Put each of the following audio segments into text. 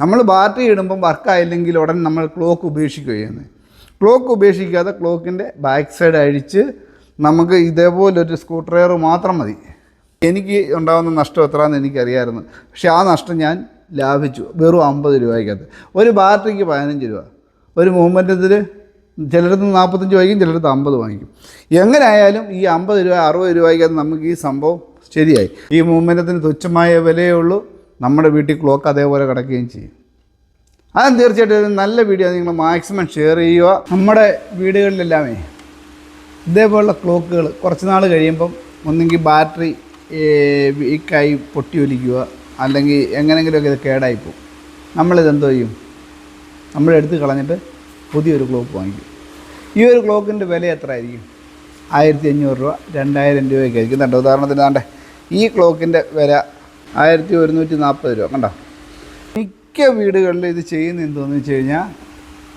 നമ്മൾ ബാറ്ററി ഇടുമ്പം വർക്കായില്ലെങ്കിൽ ഉടൻ നമ്മൾ ക്ലോക്ക് ഉപേക്ഷിക്കുകയാണ് ക്ലോക്ക് ഉപേക്ഷിക്കാതെ ക്ലോക്കിന്റെ ബാക്ക് സൈഡ് അഴിച്ച് നമുക്ക് ഇതേപോലൊരു സ്ക്രൂ ഡ്രൈവർ മാത്രം മതി. എനിക്ക് ഉണ്ടാകുന്ന നഷ്ടം എത്രയാണെന്ന് എനിക്കറിയാമായിരുന്നു. പക്ഷേ ആ നഷ്ടം ഞാൻ ലാഭിച്ചു. വെറും അമ്പത് രൂപയ്ക്കകത്ത്. ഒരു ബാറ്ററിക്ക് പതിനഞ്ച് രൂപ. ഒരു മൂവ്മെന്റത്തിൽ ചിലടത്ത് നാൽപ്പത്തഞ്ച് വാങ്ങിക്കും ചിലടത്ത് അമ്പത് വാങ്ങിക്കും. എങ്ങനെയായാലും ഈ അമ്പത് രൂപ അറുപത് രൂപയ്ക്കകത്ത് നമുക്ക് ഈ സംഭവം ശരിയായി. ഈ മൂവ്മെന്റത്തിന് തുച്ഛമായ വിലയേ ഉള്ളൂ. നമ്മുടെ വീട്ടിൽ ക്ലോക്ക് അതേപോലെ കിടക്കുകയും ചെയ്യും. അതും തീർച്ചയായിട്ടും നല്ല വീഡിയോ നിങ്ങൾ മാക്സിമം ഷെയർ ചെയ്യുക. നമ്മുടെ വീടുകളിലെല്ലാമേ ഇതേപോലുള്ള ക്ലോക്കുകൾ കുറച്ച് നാൾ കഴിയുമ്പം ഒന്നെങ്കിൽ ബാറ്ററി വീക്കായി പൊട്ടി ഒലിക്കുക അല്ലെങ്കിൽ എങ്ങനെങ്കിലുമൊക്കെ ഇത് കേടായി പോകും. നമ്മളിതെന്തോ ചെയ്യും? നമ്മളെടുത്ത് കളഞ്ഞിട്ട് പുതിയൊരു ക്ലോക്ക് വാങ്ങിക്കും. ഈ ഒരു ക്ലോക്കിന്റെ വില എത്ര ആയിരിക്കും ആയിരത്തി അഞ്ഞൂറ് രൂപ രണ്ടായിരം രൂപയൊക്കെ ആയിരിക്കും. കണ്ടോ ഉദാഹരണത്തിന് കണ്ടേ ഈ ക്ലോക്കിന്റെ വില ആയിരത്തി ഒരുന്നൂറ്റി നാൽപ്പത് രൂപ. കണ്ടോ? മിക്ക വീടുകളിലും ഇത് ചെയ്യുന്ന എന്തോന്ന് വെച്ച് കഴിഞ്ഞാൽ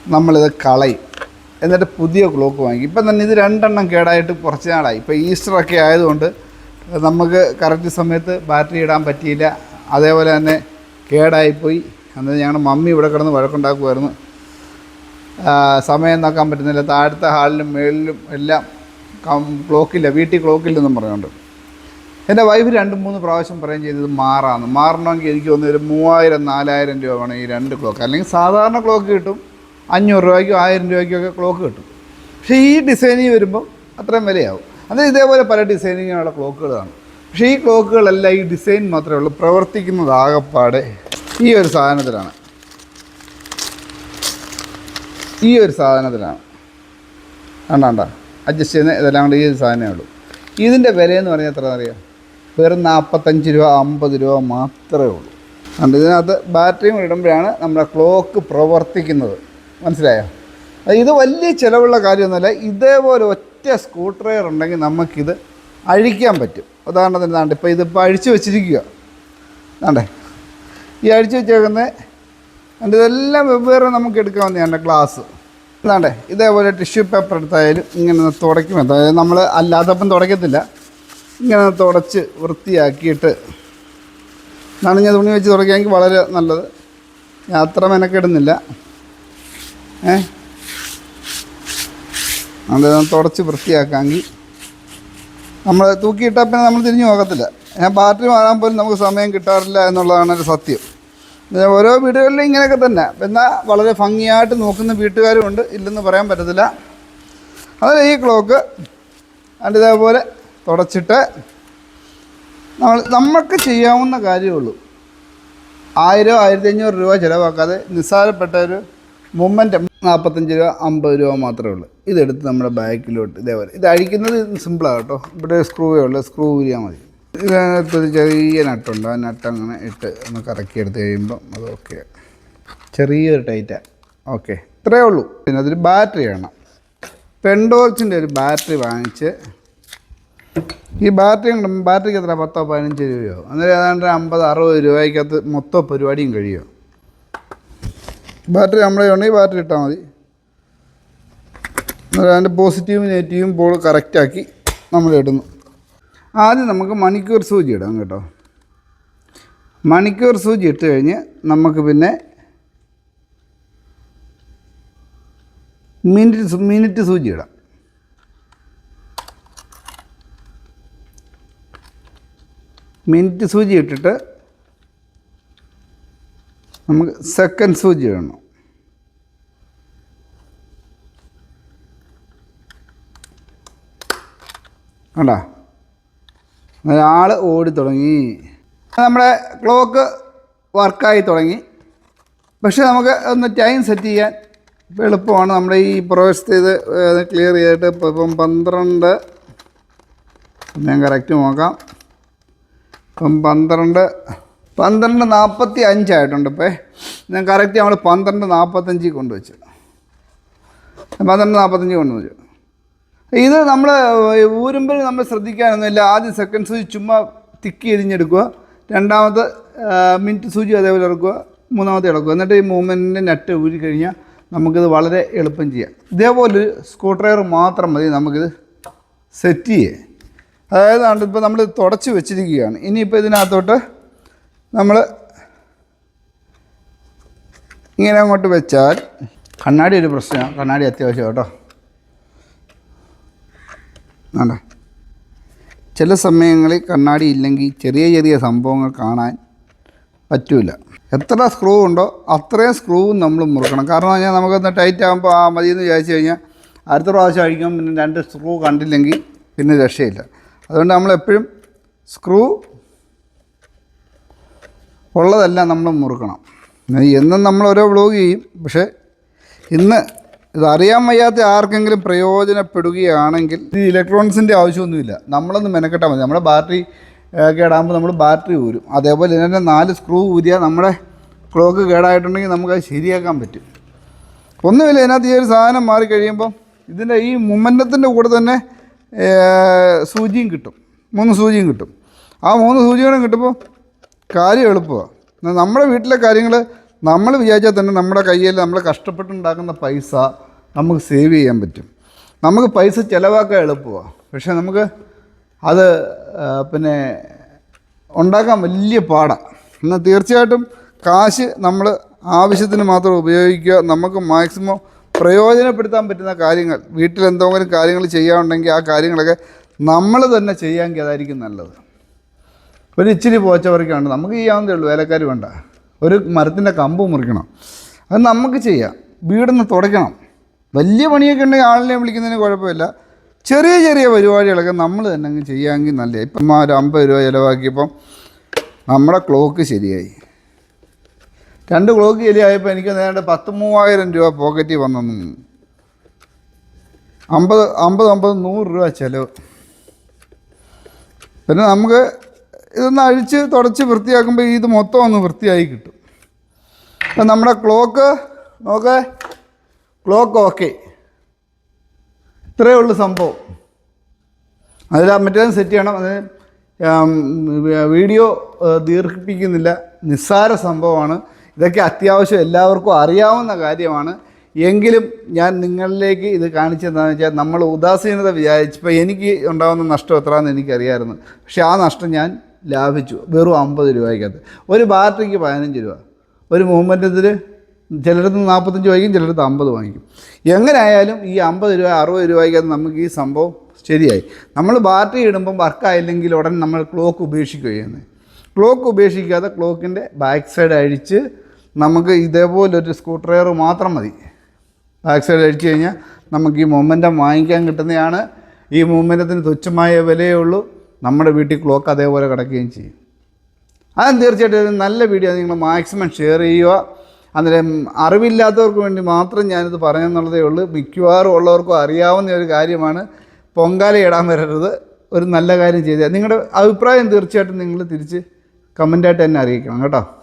നമ്മളിത് കളയും. എന്നിട്ട് പുതിയ ക്ലോക്ക് വാങ്ങിക്കും. ഇപ്പം തന്നെ ഇത് രണ്ടെണ്ണം കേടായിട്ട് കുറച്ച് നാളായി. ഇപ്പോൾ ഈസ്റ്ററൊക്കെ ആയതുകൊണ്ട് നമുക്ക് കറക്റ്റ് സമയത്ത് ബാറ്ററി ഇടാൻ പറ്റിയില്ല. അതേപോലെ തന്നെ കേടായിപ്പോയി. അന്ന് ഞങ്ങളുടെ മമ്മി ഇവിടെ കിടന്ന് വഴക്കുണ്ടാക്കുമായിരുന്നു സമയം നോക്കാൻ പറ്റുന്നില്ല. താഴത്തെ ഹാളിലും മേളിലും എല്ലാം ക്ലോക്കില്ല വീട്ടിൽ ക്ലോക്കില്ലെന്നും പറഞ്ഞുകൊണ്ട്. എന്റെ വൈഫ് രണ്ട് മൂന്ന് പ്രാവശ്യം പറയും ചെയ്തത് മാറാന്ന്. മാറണമെങ്കിൽ എനിക്ക് തോന്നുന്നു ഒരു മൂവായിരം നാലായിരം രൂപ വേണം ഈ രണ്ട് ക്ലോക്ക് അല്ലെങ്കിൽ സാധാരണ ക്ലോക്ക് കിട്ടും. അഞ്ഞൂറ് രൂപയ്ക്കും ആയിരം രൂപയ്ക്കും ഒക്കെ ക്ലോക്ക് കിട്ടും. പക്ഷേ ഈ ഡിസൈനിങ് വരുമ്പോൾ അത്രയും വിലയാവും. അത് ഇതേപോലെ പല ഡിസൈനിങ്ങുള്ള ക്ലോക്കുകൾ കാണും പക്ഷേ ഈ ക്ലോക്കുകളെല്ലാം ഈ ഡിസൈൻ മാത്രമേ ഉള്ളൂ. പ്രവർത്തിക്കുന്നത് ആകപ്പാടെ ഈ ഒരു സാധനത്തിലാണ്. ഈ ഒരു സാധനത്തിലാണ്. കണ്ടാണ്ട അഡ്ജസ്റ്റ് ചെയ്യുന്ന ഇതെല്ലാം കൂടെ ഈ ഒരു സാധനമേ ഉള്ളൂ. ഇതിന്റെ വിലയെന്ന് പറഞ്ഞാൽ എത്ര അറിയാം വെറും നാൽപ്പത്തഞ്ച് രൂപ അമ്പത് രൂപ മാത്രമേ ഉള്ളൂ. അതുകൊണ്ട് ഇതിനകത്ത് ബാറ്ററിയും ഇടുമ്പോഴാണ് നമ്മുടെ ക്ലോക്ക് പ്രവർത്തിക്കുന്നത്. മനസ്സിലായോ? ഇത് വലിയ ചിലവുള്ള കാര്യമൊന്നുമല്ല. ഇതേപോലെ ഒറ്റ സ്ക്രൂ ഉണ്ടെങ്കിൽ നമുക്കിത് അഴിക്കാൻ പറ്റും. ഉദാഹരണത്തിന് താണ്ട് ഇപ്പോൾ ഇതിപ്പോൾ അഴിച്ചു വെച്ചിരിക്കുക താണ്ടേ ഈ അഴിച്ചു വെച്ചേക്കുന്നത് അതിന്റെ ഇതെല്ലാം വെവ്വേറെ നമുക്ക് എടുക്കാൻ എടുക്കാവുന്നതാണ് ഗ്ലാസ് ഇതാണ്ടേ ഇതേപോലെ ടിഷ്യൂ പേപ്പർ എടുത്തായാലും ഇങ്ങനെ തുടയ്ക്കും. അതായത് നമ്മൾ അല്ലാത്തപ്പം തുടയ്ക്കത്തില്ല. ഇങ്ങനെ തുടച്ച് വൃത്തിയാക്കിയിട്ട് നനഞ്ഞ തുണി വെച്ച് തുടക്കുകയാണെങ്കിൽ വളരെ നല്ലത്. യാത്ര മെനക്കെടുന്നില്ല. ഏ? അത് തുടച്ച് വൃത്തിയാക്കാമെങ്കിൽ നമ്മൾ തൂക്കിയിട്ടാൽ പിന്നെ നമ്മൾ തിരിഞ്ഞു നോക്കത്തില്ല. ഞാൻ ബാറ്ററി മാറാൻ പോലും നമുക്ക് സമയം കിട്ടാറില്ല എന്നുള്ളതാണ് ഒരു സത്യം. ഓരോ വീടുകളിലും ഇങ്ങനെയൊക്കെ തന്നെ. എന്നാൽ വളരെ ഭംഗിയായിട്ട് നോക്കുന്ന വീട്ടുകാരും ഉണ്ട്. ഇല്ലെന്ന് പറയാൻ പറ്റത്തില്ല. അതിൽ ഈ ക്ലോക്ക്. അതിന്റെ ഇതേപോലെ തുടച്ചിട്ട് നമ്മൾ നമുക്ക് ചെയ്യാവുന്ന കാര്യമുള്ളൂ ആയിരം ആയിരത്തി അഞ്ഞൂറ് രൂപ ചിലവാക്കാതെ നിസ്സാരപ്പെട്ട ഒരു മൂമെന്റ് നാൽപ്പത്തഞ്ച് രൂപ അമ്പത് രൂപ മാത്രമേ ഉള്ളൂ. ഇതെടുത്ത് നമ്മുടെ ബാക്കിലോട്ട് ഇതേപോലെ. ഇത് അഴിക്കുന്നത് സിമ്പിളാണ് കേട്ടോ. ഇവിടെ സ്ക്രൂവേ ഉള്ളൂ. സ്ക്രൂ ഊരിയാൽ മതി. ഇതിനകത്തൊരു ചെറിയ നട്ടുണ്ട്. ആ നട്ട് അങ്ങനെ ഇട്ട് ഒന്ന് കറക്കി എടുത്ത് കഴിയുമ്പം അത് ഓക്കെ ചെറിയൊരു ടൈറ്റാണ് ഓക്കെ ഇത്രയേ ഉള്ളൂ. പിന്നെ അതൊരു ബാറ്ററി വേണം. പെൻഡോൾസിന്റെ ഒരു ബാറ്ററി വാങ്ങിച്ച് ഈ ബാറ്ററി ബാറ്ററിക്ക് എത്ര? പത്തോ പതിനഞ്ച് രൂപയോ? അന്നേരം ഏതാണ്ട് അമ്പത് അറുപത് രൂപയ്ക്കകത്ത് മൊത്തം പരിപാടിയും കഴിയുമോ ബാറ്ററി നമ്മളെ ഉണ്ടെങ്കിൽ ബാറ്ററി ഇട്ടാൽ മതി. അന്നേരം അതിന്റെ പോസിറ്റീവും നെഗറ്റീവും പോൾ കറക്റ്റാക്കി നമ്മൾ ഇടുന്നു. ആദ്യം നമുക്ക് മണിക്കൂർ സൂചി ഇടാം കേട്ടോ. മണിക്കൂർ സൂചി ഇട്ട് കഴിഞ്ഞ് നമുക്ക് പിന്നെ മിനിറ്റ് മിനിറ്റ് സൂചി ഇടാം. മിനിറ്റ് സൂചി ഇട്ടിട്ട് നമുക്ക് സെക്കൻഡ് സൂചി ഇടണം. കണ്ടാ? ഒരാൾ ഓടി തുടങ്ങി. നമ്മുടെ ക്ലോക്ക് വർക്കായി തുടങ്ങി. പക്ഷേ നമുക്ക് ഒന്ന് ടൈം സെറ്റ് ചെയ്യാൻ എളുപ്പമാണ്. നമ്മുടെ ഈ പ്രവേശത്തെ ഇത് ക്ലിയർ ചെയ്തിട്ട് ഇപ്പം പന്ത്രണ്ട്. ഞാൻ കറക്റ്റ് നോക്കാം. ഇപ്പം പന്ത്രണ്ട് പന്ത്രണ്ട് നാൽപ്പത്തി അഞ്ചായിട്ടുണ്ട് ഇപ്പേ. ഞാൻ കറക്റ്റ് നമ്മൾ പന്ത്രണ്ട് നാൽപ്പത്തഞ്ചിൽ കൊണ്ടുവച്ചു. പന്ത്രണ്ട് നാൽപ്പത്തഞ്ച് കൊണ്ടുവച്ചു. ഇത് നമ്മൾ ഊരുമ്പോൾ നമ്മൾ ശ്രദ്ധിക്കാനൊന്നുമില്ല. ആദ്യം സെക്കൻഡ് സൂചി ചുമ്മാ തിക്കി എരിഞ്ഞെടുക്കുക. രണ്ടാമത്തെ മിനിറ്റ് സൂചി അതേപോലെ ഇറക്കുക. മൂന്നാമത്തെ ഇളക്കുക. എന്നിട്ട് ഈ മൂവ്മെന്റിന്റെ നട്ട് ഊരി കഴിഞ്ഞാൽ നമുക്കിത് വളരെ എളുപ്പം ചെയ്യാം. ഇതേപോലെ സ്ക്രൂ ഡ്രൈവർ മാത്രം മതി നമുക്കിത് സെറ്റ് ചെയ്യേ. അതായത് ഇപ്പോൾ നമ്മൾ തുടച്ച് വെച്ചിരിക്കുകയാണ്. ഇനിയിപ്പോൾ ഇതിനകത്തോട്ട് നമ്മൾ ഇങ്ങനെ അങ്ങോട്ട് വെച്ചാൽ കണ്ണാടി ഒരു പ്രശ്നമാണ്. കണ്ണാടി അത്യാവശ്യം കേട്ടോ. വേണ്ട ചില സമയങ്ങളിൽ കണ്ണാടി ഇല്ലെങ്കിൽ ചെറിയ ചെറിയ സംഭവങ്ങൾ കാണാൻ പറ്റൂല. എത്ര സ്ക്രൂ ഉണ്ടോ അത്രയും സ്ക്രൂവും നമ്മൾ മുറുക്കണം. കാരണം പറഞ്ഞാൽ നമുക്കൊന്ന് ടൈറ്റ് ആകുമ്പോൾ ആ മതിയെന്ന് വിചാരിച്ചു കഴിഞ്ഞാൽ അടുത്ത പ്രാവശ്യം അഴിക്കുമ്പോൾ പിന്നെ രണ്ട് സ്ക്രൂ കണ്ടില്ലെങ്കിൽ പിന്നെ രക്ഷയില്ല. അതുകൊണ്ട് നമ്മളെപ്പോഴും സ്ക്രൂ ഉള്ളതെല്ലാം നമ്മൾ മുറുക്കണം. എന്നും നമ്മൾ ഓരോ വ്ലോഗ് ചെയ്യും. പക്ഷേ ഇന്ന് ഇത് അറിയാൻ വയ്യാത്ത ആർക്കെങ്കിലും പ്രയോജനപ്പെടുകയാണെങ്കിൽ ഈ ഇലക്ട്രോണിക്സിന്റെ ആവശ്യമൊന്നുമില്ല. നമ്മളൊന്ന് മെനക്കെട്ടാൽ മതി. നമ്മുടെ ബാറ്ററി കേടാകുമ്പോൾ നമ്മൾ ബാറ്ററി ഊരും. അതേപോലെ ഇതിന്റെ നാല് സ്ക്രൂ ഊരിയാൽ നമ്മുടെ ക്ലോക്ക് കേടായിട്ടുണ്ടെങ്കിൽ നമുക്കത് ശരിയാക്കാൻ പറ്റും. ഒന്നുമില്ല ഇതിനകത്ത് ഈ ഒരു സാധനം മാറിക്കഴിയുമ്പം ഇതിന്റെ ഈ മുമ്മന്റത്തിന്റെ കൂടെ തന്നെ സൂചിയും കിട്ടും. മൂന്ന് സൂചിയും കിട്ടും. ആ മൂന്ന് സൂചികളും കിട്ടുമ്പോൾ കാര്യം എളുപ്പമാണ് നമ്മുടെ വീട്ടിലെ കാര്യങ്ങൾ നമ്മൾ വിചാരിച്ചാൽ തന്നെ നമ്മുടെ കയ്യിൽ നമ്മൾ കഷ്ടപ്പെട്ടുണ്ടാക്കുന്ന പൈസ നമുക്ക് സേവ് ചെയ്യാൻ പറ്റും. നമുക്ക് പൈസ ചിലവാക്കാൻ എളുപ്പമാണ് പക്ഷേ നമുക്ക് അത് പിന്നെ ഉണ്ടാക്കാൻ വലിയ പാടാണ് എന്നാൽ തീർച്ചയായിട്ടും കാശ് നമ്മൾ ആവശ്യത്തിന് മാത്രം ഉപയോഗിക്കുക. നമുക്ക് മാക്സിമം പ്രയോജനപ്പെടുത്താൻ പറ്റുന്ന കാര്യങ്ങൾ വീട്ടിൽ എന്തെങ്കിലും കാര്യങ്ങൾ ചെയ്യാനുണ്ടെങ്കിൽ ആ കാര്യങ്ങളൊക്കെ നമ്മൾ തന്നെ ചെയ്യാമെങ്കിൽ അതായിരിക്കും നല്ലത്. ഒരു ഇച്ചിരി പോച്ചവർക്കാണ് നമുക്ക് ചെയ്യാവുന്നതേ ഉള്ളൂ. വേലക്കാർ വേണ്ട. ഒരു മരത്തിന്റെ കമ്പ് മുറിക്കണം. അത് നമുക്ക് ചെയ്യാം. വീടൊന്ന് തുടയ്ക്കണം. വലിയ പണിയൊക്കെ ഉണ്ടെങ്കിൽ ആളിനെ വിളിക്കുന്നതിന് കുഴപ്പമില്ല. ചെറിയ ചെറിയ പരിപാടികളൊക്കെ നമ്മൾ തന്നെ ചെയ്യാമെങ്കിൽ നല്ല ഇപ്പം ഒരു അമ്പത് രൂപ ചിലവാക്കിയപ്പം നമ്മുടെ ക്ലോക്ക് ശരിയായി. രണ്ട് ക്ലോക്ക് ശരിയായപ്പോൾ എനിക്ക് നേരിട്ട് പത്ത് മൂവായിരം രൂപ പോക്കറ്റിൽ വന്നു അമ്പത് അമ്പത് അമ്പത് നൂറ് രൂപ ചിലവ്. പിന്നെ നമുക്ക് ഇതൊന്ന് അഴിച്ച് തുടച്ച് വൃത്തിയാക്കുമ്പോൾ ഇത് മൊത്തം ഒന്ന് വൃത്തിയായി കിട്ടും. അപ്പം നമ്മുടെ ക്ലോക്ക് നോക്ക് ക്ലോക്ക് ഓക്കെ ഇത്രയേ ഉള്ളൂ സംഭവം. അതിൽ മറ്റേ സെറ്റ് ചെയ്യണം. അത് വീഡിയോ ദീർഘിപ്പിക്കുന്നില്ല. നിസ്സാര സംഭവമാണ്. ഇതൊക്കെ അത്യാവശ്യം എല്ലാവർക്കും അറിയാവുന്ന കാര്യമാണ്. എങ്കിലും ഞാൻ നിങ്ങളിലേക്ക് ഇത് കാണിച്ചെന്താണെന്ന് വെച്ചാൽ നമ്മൾ ഉദാസീനത വിചാരിച്ചപ്പോൾ എനിക്ക് ഉണ്ടാകുന്ന നഷ്ടം എത്രയാണെന്ന് എനിക്കറിയാമായിരുന്നു. പക്ഷേ ആ നഷ്ടം ഞാൻ ലാഭിച്ചു. വെറും അമ്പത് രൂപയ്ക്കകത്ത്. ഒരു ബാറ്ററിക്ക് പതിനഞ്ച് രൂപ. ഒരു മൂവ്മെന്റത്തിൽ ചിലടത്ത് നാൽപ്പത്തഞ്ച് വാങ്ങിക്കും ചിലടത്ത് അമ്പത് വാങ്ങിക്കും. എങ്ങനെ ആയാലും ഈ അമ്പത് രൂപ അറുപത് രൂപയ്ക്കകത്ത് നമുക്ക് ഈ സംഭവം ശരിയായി. നമ്മൾ ബാറ്ററി ഇടുമ്പം വർക്കായില്ലെങ്കിൽ ഉടൻ നമ്മൾ ക്ലോക്ക് ഉപേക്ഷിക്കുകയാണ്. ക്ലോക്ക് ഉപേക്ഷിക്കാതെ ക്ലോക്കിന്റെ ബാക്ക് സൈഡ് അഴിച്ച് നമുക്ക് ഇതേപോലെ ഒരു സ്ക്രൂ ഡ്രൈവർ മാത്രം മതി. ബാക്ക് സൈഡ് അടിച്ചു കഴിഞ്ഞാൽ നമുക്ക് ഈ മൊമെന്റം വാങ്ങിക്കാൻ കിട്ടുന്നതാണ് ഈ മൊമെന്റത്തിന് തുച്ഛമായ വിലയേ ഉള്ളൂ. നമ്മുടെ വീട്ടിൽ ക്ലോക്ക് അതേപോലെ കിടക്കുകയും ചെയ്യും. അതും തീർച്ചയായിട്ടും നല്ല വീഡിയോ നിങ്ങൾ മാക്സിമം ഷെയർ ചെയ്യുക. അന്നേരം അറിവില്ലാത്തവർക്ക് വേണ്ടി മാത്രം ഞാനിത് പറഞ്ഞെന്നുള്ളതേ ഉള്ളൂ. മിക്കവാറും ഉള്ളവർക്കും അറിയാവുന്ന ഒരു കാര്യമാണ്. പൊങ്കാല ഇടാൻ വരരുത്. ഒരു നല്ല കാര്യം ചെയ്താൽ നിങ്ങളുടെ അഭിപ്രായം തീർച്ചയായിട്ടും നിങ്ങൾ തിരിച്ച് കമന്റായിട്ട് തന്നെ അറിയിക്കണം കേട്ടോ.